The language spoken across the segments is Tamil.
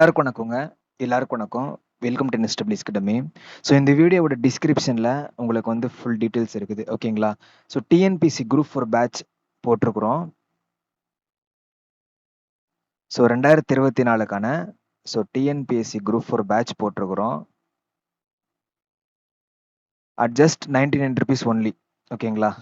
எல்லாருக்கும் வணக்கங்க. எல்லாருக்கும் வணக்கம். வெல்கம் டூ நெஸ்டபிள் கிட்டமே ஸோ இந்த வீடியோவோட டிஸ்கிரிப்ஷனில் உங்களுக்கு வந்து ஃபுல் டீட்டெயில்ஸ் இருக்குது. ஓகேங்களா? So TNPSC group four batch போட்டிருக்கிறோம். So 2024க்கான so TNPSC group four batch போட்டிருக்கிறோம். At just ninety nine rupees only. ஓகேங்களா?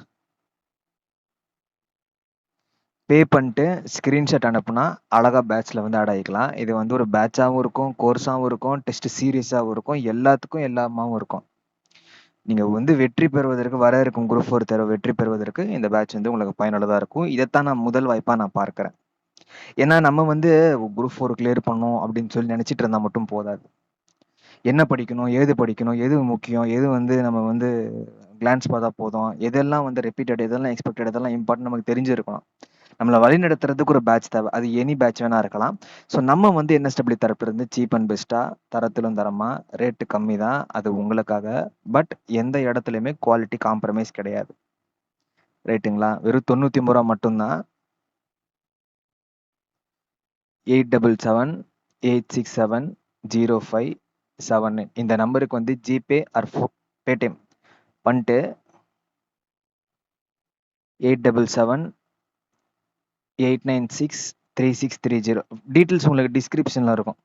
பே பண்ணிட்டு ஸ்க்ரீன்ஷாட் அனுப்புனா அழகா பேட்ச்ல வந்து ஆட் ஆகிக்கலாம். இது வந்து ஒரு பேட்சாகவும் இருக்கும், கோர்ஸாகவும் இருக்கும், டெஸ்ட் சீரியஸாகவும் இருக்கும், எல்லாத்துக்கும் எல்லாமாவும் இருக்கும். நீங்கள் வந்து வெற்றி பெறுவதற்கு வர இருக்கும் குரூப் ஃபோர் தேர்வு வெற்றி பெறுவதற்கு இந்த பேட்ச் வந்து உங்களுக்கு பயனுள்ளதாக இருக்கும். இதைத்தான் நான் முதல் வாய்ப்பாக நான் பார்க்குறேன் ஏன்னா நம்ம வந்து குரூப் ஃபோர் கிளியர் பண்ணும் அப்படின்னு சொல்லி நினச்சிட்டு இருந்தால் மட்டும் போதாது. என்ன படிக்கணும், ஏது படிக்கணும், எது முக்கியம், எது வந்து நம்ம வந்து கிளான்ஸ் பார்த்தா போதும், எதெல்லாம் வந்து ரிப்பீட்டட், எதெல்லாம் எக்ஸ்பெக்டட், எதெல்லாம் இம்பார்ட்டன்ட் நமக்கு தெரிஞ்சிருக்கணும். நம்மளை வழி நடத்துறதுக்கு ஒரு பேட்ச் தேவை. அது எனி பேட்ச் வேணா இருக்கலாம். ஸோ நம்ம வந்து என்எஸ்டபிள்யூ இருந்து சீப் அண்ட் பெஸ்ட்டாக தரத்திலும் தரமா, ரேட்டு கம்மி தான். அது உங்களுக்காக. பட் எந்த இடத்துலையுமே குவாலிட்டி காம்ப்ரமைஸ் கிடையாது. ரைட்டுங்களா? வெறும் ரூ. 99 மட்டும் தான். 8778670579 இந்த நம்பருக்கு வந்து ஜிபே ஆர் ஃபோ பேடிஎம் பண்ணிட்டு 8778963630 டீட்டெயில்ஸ் உங்களுக்கு டிஸ்கிரிப்ஷனில் இருக்கும்.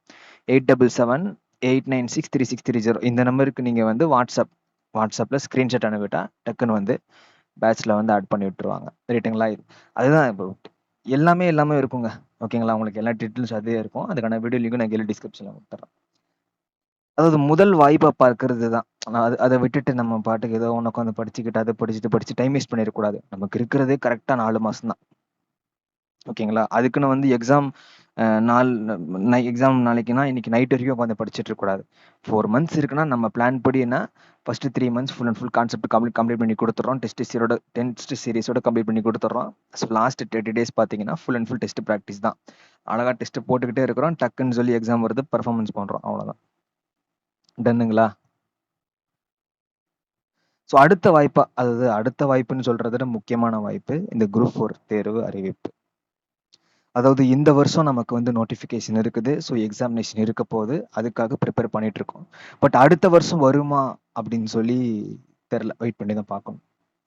8778963630 இந்த நம்பருக்கு நீங்கள் வந்து வாட்ஸ்அப் வாட்ஸ்அப்பில் ஸ்க்ரீன்ஷாட் அனுப்பிட்டால் டக்குன்னு வந்து பேட்ச்ல வந்து ஆட் பண்ணி விட்டுருவாங்க. ரைட்டுங்களா? அதுதான் இப்போ எல்லாமே எல்லாமே இருக்குங்க. ஓகேங்களா? உங்களுக்கு எல்லா டீட்டெயில்ஸ் அதே இருக்கும். அதுக்கான வீடியோ லிங்க் நான் கீழே டிஸ்கிரிப்ஷனில் கொடுத்துட்றேன் அதாவது முதல் வாய்ப்பை பார்க்கறது தான். அது அதை விட்டுட்டு நம்ம பாட்டுக்கு ஏதோ ஒன்று உட்காந்து படிச்சுக்கிட்டு, அதை படிச்சுட்டு படிச்சு டைம் வேஸ்ட் பண்ணிடக்கூடாது நமக்கு இருக்கிறதே கரெக்டாக நாலு மாதம் தான். ஓகேங்களா? அதுக்குன்னு வந்து எக்ஸாம் நாள் நை எக்ஸாம் நாளைக்குன்னா இன்னைக்கு நைட் வரைக்கும் உட்காந்து படிச்சுட்டு இருக்கக்கூடாது. ஃபோர் மந்த்ஸ் இருக்குன்னா நம்ம பிளான் படி என்ன first three months full and full concept complete complete பண்ணி கொடுத்துட்றோம் டெஸ்ட் சீரோட டெஸ்ட் சீரிஸோட கம்ப்ளீட் பண்ணி கொடுத்துட்றோம் ஸோ லாஸ்ட் 30 டேஸ் பார்த்தீங்கன்னா full and full test practice தான். அழகாக டெஸ்ட் போட்டுக்கிட்டே இருக்கிறோம். டக்குன்னு சொல்லி எக்ஸாம் வருது. பெர்ஃபார்மன்ஸ் பண்ணுறோம் அவ்வளோதான். டன்னுங்களா? ஸோ அடுத்த வாய்ப்பா அதாவது அடுத்த வாய்ப்புன்னு சொல்றத முக்கியமான வாய்ப்பு இந்த குரூப் ஃபோர் தேர்வு அறிவிப்பு. அதாவது இந்த வருஷம் நமக்கு வந்து நோட்டிஃபிகேஷன் இருக்குது. ஸோ எக்ஸாமினேஷன் இருக்க போகுது. அதுக்காக ப்ரிப்பேர் பண்ணிட்டு இருக்கோம். பட் அடுத்த வருஷம் வருமா அப்படின்னு சொல்லி தெரில வெயிட் பண்ணி தான் பார்க்கணும்.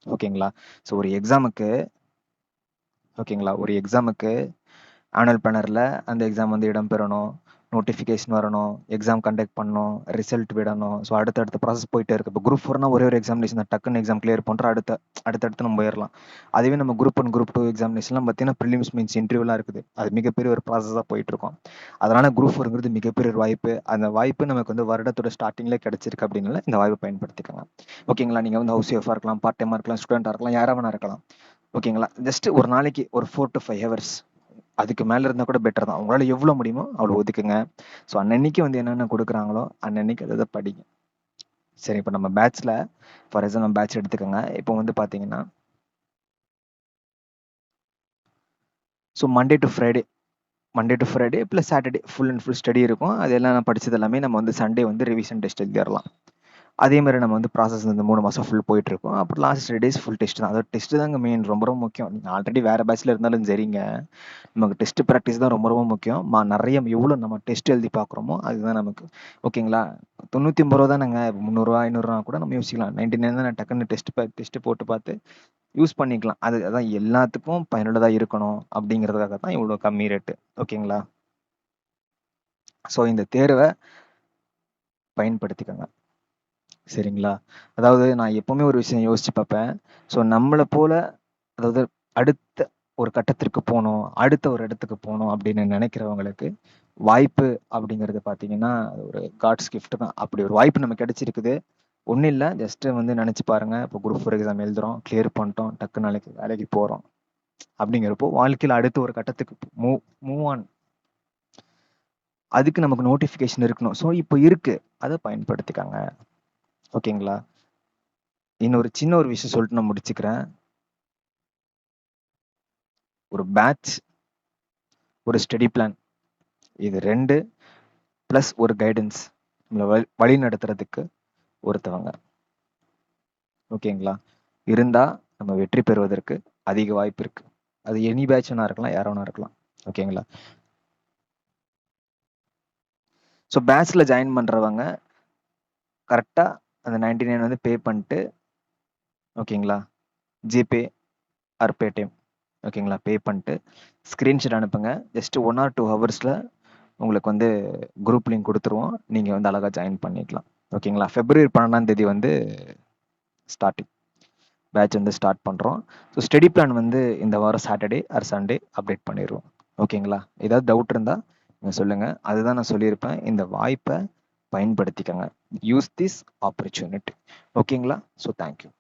ஓகேங்களா? ஸோ ஒரு எக்ஸாமுக்கு ஓகேங்களா? ஒரு எக்ஸாமுக்கு ஆனுவல் பிளானரில் அந்த எக்ஸாம் வந்து இடம்பெறணும். நோட்டிஃபிகேஷன் வரணும். எக்ஸாம் கண்டக்ட் பண்ணணும். ரிசல்ட் விடணும். ஸோ அடுத்தடுத்த ப்ராசஸ் போயிட்டே இருக்கு. இப்போ குரூப் ஃபோர்னா ஒரே ஒரு எக்ஸாமினேஷன் டக்குன்னு எக்ஸாம் கிளியர் பண்ணுறோம் அடுத்த அடுத்தடுத்து நம்ம போயிடலாம் அதுவே நம்ம குரூப் ஒன், குரூப் டூ எக்ஸாமினேஷன்லாம் பார்த்தீங்கன்னா ப்ரிலிம்ஸ், மீன்ஸ் இன்டர்வியூலாம் இருக்குது. அது மிகப்பெரிய ஒரு ப்ராசஸாக போயிட்டு இருக்கும். அதனால குரூப் ஃபோர்ங்கிறது மிகப்பெரிய ஒரு வாய்ப்பு. அந்த வாய்ப்பு நமக்கு வந்து வருடத்தோட ஸ்டார்டிங்லேயே கிடைச்சிருக்கு அப்படின்னால இந்த வாய்ப்பை பயன்படுத்திக்கலாம் ஓகேங்களா? நீங்கள் வந்து ஹவுஸ் ஒய்ஃபாக இருக்கலாம், பார்ட் டைமாக இருக்கலாம், ஸ்டூடெண்ட்டாக இருக்கலாம், யாராவது வேணா இருக்கலாம். ஓகேங்களா? ஜஸ்ட் ஒரு நாளைக்கு ஒரு ஃபோர் டூ ஃபைவ் ஹவர்ஸ் அதுக்கு மேல இருந்தா கூட பெட்டர் தான். உங்களால எவ்வளோ முடியுமோ அவ்வளோ ஒதுக்குங்க. ஸோ அன்னன்னைக்கு வந்து என்னென்ன குடுக்குறாங்களோ அன்னன்னைக்கு அத படிங்க. சரி இப்ப நம்ம பேட்ச்ல ஃபார் எக்ஸாம்பிள் பேட்ச் எடுத்துக்கோங்க. இப்போ வந்து பார்த்தீங்கன்னா so Monday to Friday Monday to Friday plus Saturday full and full study இருக்கும். அது எல்லாம் நான் படிச்சது எல்லாமே நம்ம வந்து சண்டே வந்து ரிவிஷன் டெஸ்ட் எழுதிறலாம். அதே மாதிரி நம்ம வந்து ப்ராசஸ் இந்த மூணு மாதம் ஃபுல் போயிட்டு இருக்கோம் அப்புறம் லாஸ்ட் டேஸ் ஃபுல் டெஸ்ட் தான். அதாவது டெஸ்ட் தாங்க மெயின் ரொம்ப ரொம்ப முக்கியம். நீங்கள் ஆல்ரெடி வேற பேட்ச்ல இருந்தாலும் சரிங்க. நமக்கு டெஸ்ட் ப்ராக்டிஸ் தான் ரொம்ப ரொம்ப முக்கியம். மா நிறைய எவ்வளோ நம்ம டெஸ்ட் எழுதி பார்க்குறோமோ அதுதான் நமக்கு. ஓகேங்களா? ரூ. 99 தானங்க. ரூ. 300 500 கூட நம்ம யோசிக்கலாம். நைன்டி நைன் தான் டக்குன்னு டெஸ்ட் டெஸ்ட்டு டெஸ்ட் போட்டு பார்த்து யூஸ் பண்ணிக்கலாம். அது அதான் எல்லாத்துக்கும் பயனுள்ளதாக இருக்கணும் அப்படிங்கிறதுக்காக தான் இவ்வளோ கம்மி ரேட்டு. ஓகேங்களா? ஸோ இந்த தேர்வை பயன்படுத்திக்கோங்க சரிங்களா? அதாவது நான் எப்பவுமே ஒரு விஷயம் யோசிச்சு பார்ப்பேன். ஸோ நம்மள போல அதாவது அடுத்த ஒரு கட்டத்திற்கு போணும், அடுத்த ஒரு இடத்துக்கு போணும் அப்படின்னு நினைக்கிறவங்களுக்கு வாய்ப்பு அப்படிங்கிறது பார்த்தீங்கன்னா, ஒரு காட்ஸ் கிஃப்ட் தான். அப்படி ஒரு வாய்ப்பு நமக்கு கிடைச்சிருக்குது. ஒண்ணும் இல்ல. ஜஸ்ட்டு வந்து நினைச்சு பாருங்க. இப்போ குரூப் ஃபோர் எக்ஸாம் எழுதுறோம். கிளியர் பண்ணிட்டோம். டக்குன்னு நாளைக்கு வேலைக்கு போறோம். அப்படிங்கிறப்போ வாழ்க்கையில அடுத்த ஒரு கட்டத்துக்கு மூவ் மூவ் ஆன். அதுக்கு நமக்கு நோட்டிஃபிகேஷன் இருக்கணும். ஸோ இப்போ இருக்கு. அத பயன்படுத்திக்கங்க. ஓகேங்களா? இன்னொரு சின்ன ஒரு விஷயம் சொல்லிட்டு நான் முடிச்சுக்கிறேன். ஒரு பேட்ச், ஒரு ஸ்டடி பிளான் இது 2 பிளஸ் ஒரு கைடன்ஸ் நம்மள வழி வழி நடத்துறதுக்கு ஒருத்தவங்க. ஓகேங்களா? இருந்தா நம்ம வெற்றி பெறுவதற்கு அதிக வாய்ப்பு இருக்கு. அது எனி பேட்ச் வேணா இருக்கலாம். யாரா வேணா இருக்கலாம். ஓகேங்களா? ஸோ பேட்ச்சில் ஜாயின் பண்ணுறவங்க கரெக்டாக அந்த நைன்டி நைன் வந்து பே பண்ணிட்டு ஓகேங்களா ஜிபே ஆர் பேடிஎம் ஓகேங்களா பே பண்ணிட்டு ஸ்க்ரீன்ஷாட் அனுப்புங்க. ஜஸ்ட் ஒன் ஆர் டூ ஹவர்ஸில் உங்களுக்கு வந்து குரூப் லிங்க் கொடுத்துருவோம். நீங்கள் வந்து அழகாக ஜாயின் பண்ணிக்கலாம். ஓகேங்களா ஃபெப்ரவரி பன்னெண்டாம் தேதி வந்து ஸ்டார்டிங் பேட்ச் வந்து ஸ்டார்ட் பண்ணுறோம் ஸோ ஸ்டடி பிளான் வந்து இந்த வாரம் சாட்டர்டே ஆர் சண்டே அப்டேட் பண்ணிடுவோம் ஓகேங்களா ஏதாவது டவுட் இருந்தால் நீங்கள் சொல்லுங்கள் அதுதான் நான் சொல்லியிருப்பேன். இந்த வாய்ப்பை பயன்படுத்திக்கங்க. யூஸ் திஸ் ஆப்பர்ச்சுனிட்டி ஓகேங்களா ஸோ தேங்க்யூ